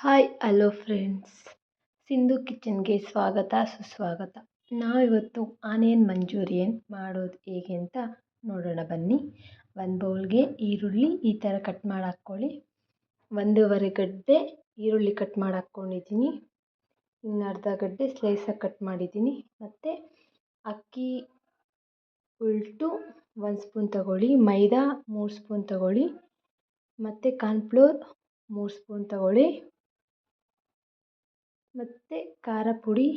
Hi, hello friends. Sindhu ಕಿಚನ್ಗೆ ಸ್ವಾಗತ, ಸುಸ್ವಾಗತ. ನಾವಿವತ್ತು ಆನಿಯನ್ ಮಂಚೂರಿಯನ್ ಮಾಡೋದು ಹೇಗೆ ಅಂತ ನೋಡೋಣ ಬನ್ನಿ. ಒಂದು ಬೌಲ್ಗೆ ಈರುಳ್ಳಿ ಈ ಥರ ಕಟ್ ಮಾಡಿ ಹಾಕ್ಕೊಳ್ಳಿ ಒಂದೂವರೆ ಗಡ್ಡೆ ಈರುಳ್ಳಿ ಕಟ್ ಮಾಡಿ ಹಾಕ್ಕೊಂಡಿದ್ದೀನಿ ಇನ್ನು ಅರ್ಧ ಗಡ್ಡೆ ಸ್ಲೈಸಾಗಿ ಕಟ್ ಮಾಡಿದ್ದೀನಿ. ಮತ್ತು ಅಕ್ಕಿ ಉಲ್ಟು ಒಂದು ಸ್ಪೂನ್ ತಗೊಳ್ಳಿ. ಮೈದಾ ಮೂರು ಸ್ಪೂನ್ ತಗೊಳ್ಳಿ. ಮತ್ತು ಕಾರ್ನ್ಫ್ಲೋರ್ ಮೂರು ಸ್ಪೂನ್ ತಗೊಳ್ಳಿ. ಮತ್ತು ಖಾರ ಪುಡಿ,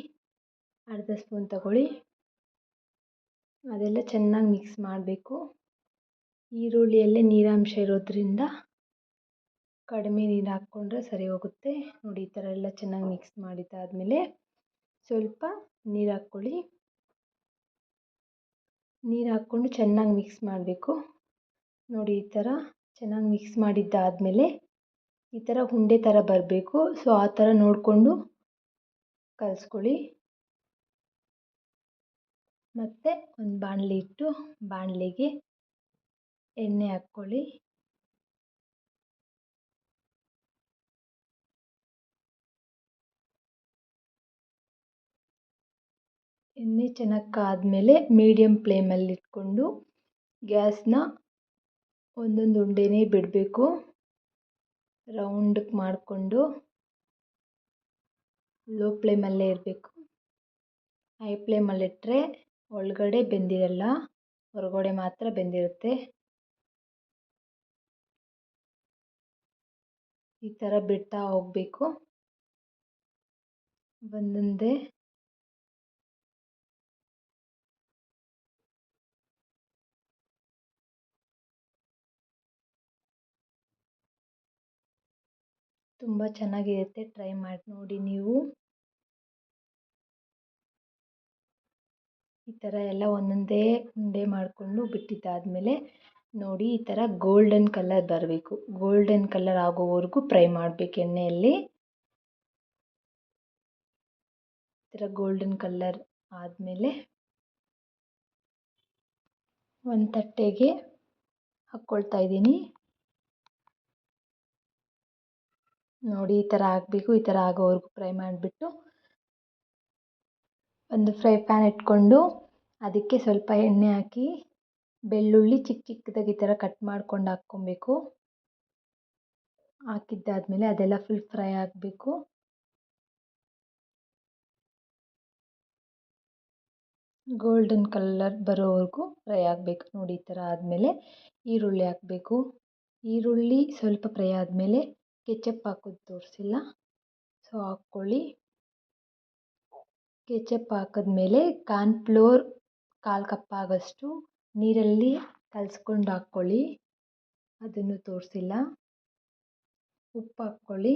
ಅರ್ಧ ಸ್ಪೂನ್ ತಗೊಳ್ಳಿ. ಅದೆಲ್ಲ ಚೆನ್ನಾಗಿ ಮಿಕ್ಸ್ ಮಾಡಬೇಕು. ಈರುಳ್ಳಿಯಲ್ಲೇ ನೀರಾಂಶ ಇರೋದ್ರಿಂದ ಕಡಿಮೆ ನೀರು ಹಾಕ್ಕೊಂಡ್ರೆ ಸರಿ ಹೋಗುತ್ತೆ. ನೋಡಿ, ಈ ಥರ ಎಲ್ಲ ಚೆನ್ನಾಗಿ ಮಿಕ್ಸ್ ಮಾಡಿದ್ದಾದಮೇಲೆ ಸ್ವಲ್ಪ ನೀರು ಹಾಕ್ಕೊಳ್ಳಿ. ನೀರು ಹಾಕ್ಕೊಂಡು ಚೆನ್ನಾಗಿ ಮಿಕ್ಸ್ ಮಾಡಬೇಕು. ನೋಡಿ, ಈ ಥರ ಚೆನ್ನಾಗಿ ಮಿಕ್ಸ್ ಮಾಡಿದ್ದಾದಮೇಲೆ ಈ ಥರ ಉಂಡೆ ಥರ ಬರಬೇಕು. ಸೊ ಆ ಥರ ನೋಡಿಕೊಂಡು ಕಲಿಸ್ಕೊಳ್ಳಿ. ಮತ್ತು ಒಂದು ಬಾಣಲಿ ಇಟ್ಟು ಬಾಣಲಿಗೆ ಎಣ್ಣೆ ಹಾಕ್ಕೊಳ್ಳಿ. ಎಣ್ಣೆ ಚೆನ್ನಾಗಿ ಕಾದ್ಮೇಲೆ ಮೀಡಿಯಮ್ ಫ್ಲೇಮಲ್ಲಿ ಇಟ್ಕೊಂಡು ಗ್ಯಾಸ್ನ ಒಂದೊಂದು ಉಂಡೆನೇ ಬಿಡಬೇಕು. ರೌಂಡಕ್ಕೆ ಮಾಡಿಕೊಂಡು ಲೋ ಫ್ಲೇಮಲ್ಲೇ ಇರಬೇಕು. ಹೈ ಫ್ಲೇಮಲ್ಲಿಟ್ಟರೆ ಒಳಗಡೆ ಬೆಂದಿರಲ್ಲ, ಹೊರಗಡೆ ಮಾತ್ರ ಬೆಂದಿರುತ್ತೆ. ಈ ಥರ ಬಿಡ್ತಾ ಹೋಗಬೇಕು. ಒಂದೊಂದೇ ತುಂಬ ಚೆನ್ನಾಗಿರುತ್ತೆ. ಟ್ರೈ ಮಾಡಿ ನೋಡಿ ನೀವು. ಈ ಥರ ಎಲ್ಲ ಒಂದೊಂದೇ ಉಂಡೆ ಮಾಡಿಕೊಂಡು ಬಿಟ್ಟಿದ್ದಾದಮೇಲೆ ನೋಡಿ ಈ ಥರ ಗೋಲ್ಡನ್ ಕಲರ್ ಬರಬೇಕು. ಗೋಲ್ಡನ್ ಕಲರ್ ಆಗೋವರೆಗೂ ಫ್ರೈ ಮಾಡಬೇಕು ಎಣ್ಣೆಯಲ್ಲಿ. ಈ ಥರ ಗೋಲ್ಡನ್ ಕಲರ್ ಆದಮೇಲೆ ಒಂದು ತಟ್ಟೆಗೆ ಹಾಕ್ಕೊಳ್ತಾ ಇದ್ದೀನಿ. ನೋಡಿ, ಈ ಥರ ಆಗಬೇಕು, ಈ ಥರ ಆಗೋವರೆಗೂ ಫ್ರೈ ಮಾಡಿಬಿಟ್ಟು ಒಂದು ಫ್ರೈ ಪ್ಯಾನ್ ಇಟ್ಕೊಂಡು ಅದಕ್ಕೆ ಸ್ವಲ್ಪ ಎಣ್ಣೆ ಹಾಕಿ, ಬೆಳ್ಳುಳ್ಳಿ ಚಿಕ್ಕ ಚಿಕ್ಕದಾಗಿ ಈ ಥರ ಕಟ್ ಮಾಡ್ಕೊಂಡು ಹಾಕ್ಕೊಬೇಕು. ಹಾಕಿದ್ದಾದ್ಮೇಲೆ ಅದೆಲ್ಲ ಫುಲ್ ಫ್ರೈ ಆಗಬೇಕು. ಗೋಲ್ಡನ್ ಕಲರ್ ಬರೋವರೆಗೂ ಫ್ರೈ ಆಗಬೇಕು. ನೋಡಿ, ಈ ಥರ ಆದಮೇಲೆ ಈರುಳ್ಳಿ ಹಾಕಬೇಕು. ಈರುಳ್ಳಿ ಸ್ವಲ್ಪ ಫ್ರೈ ಆದಮೇಲೆ ಕೆಚಪ್ ಹಾಕೋದು ತೋರಿಸಿಲ್ಲ. ಸೊ ಹಾಕ್ಕೊಳ್ಳಿ. ಕೆಚಪ್ ಹಾಕಿದ್ಮೇಲೆ ಕಾರ್ನ್ಫ್ಲೋರ್ ಕಾಲು ಕಪ್ ಆಗೋಷ್ಟು ನೀರಲ್ಲಿ ಕಲಸ್ಕೊಂಡು ಹಾಕ್ಕೊಳ್ಳಿ. ಅದನ್ನು ತೋರಿಸಿಲ್ಲ. ಉಪ್ಪು ಹಾಕ್ಕೊಳ್ಳಿ.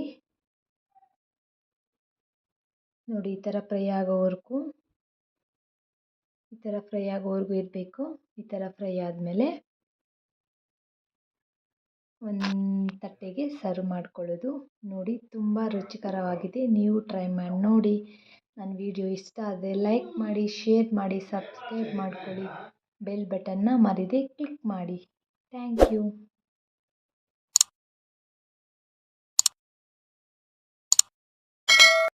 ನೋಡಿ, ಈ ಥರ ಫ್ರೈ ಆಗೋವರೆಗೂ, ಈ ಥರ ಫ್ರೈ ಆಗೋವರೆಗೂ ಇರಬೇಕು. ಈ ಥರ ಫ್ರೈ ಆದಮೇಲೆ ಒಂದು ತಟ್ಟೆಗೆ ಸರ್ವ್ ಮಾಡ್ಕೊಳ್ಳೋದು. ನೋಡಿ, ತುಂಬ ರುಚಿಕರವಾಗಿದೆ. ನೀವು ಟ್ರೈ ಮಾಡಿ ನೋಡಿ ನನ್ನ ವಿಡಿಯೋ ಇಷ್ಟ ಆದರೆ ಲೈಕ್ ಮಾಡಿ ಶೇರ್ ಮಾಡಿ ಸಬ್ಸ್ಕ್ರೈಬ್ ಮಾಡ್ಕೊಳ್ಳಿ. ಬೆಲ್ ಬಟನ್ನ ಮರಿದೇ ಕ್ಲಿಕ್ ಮಾಡಿ. Thank you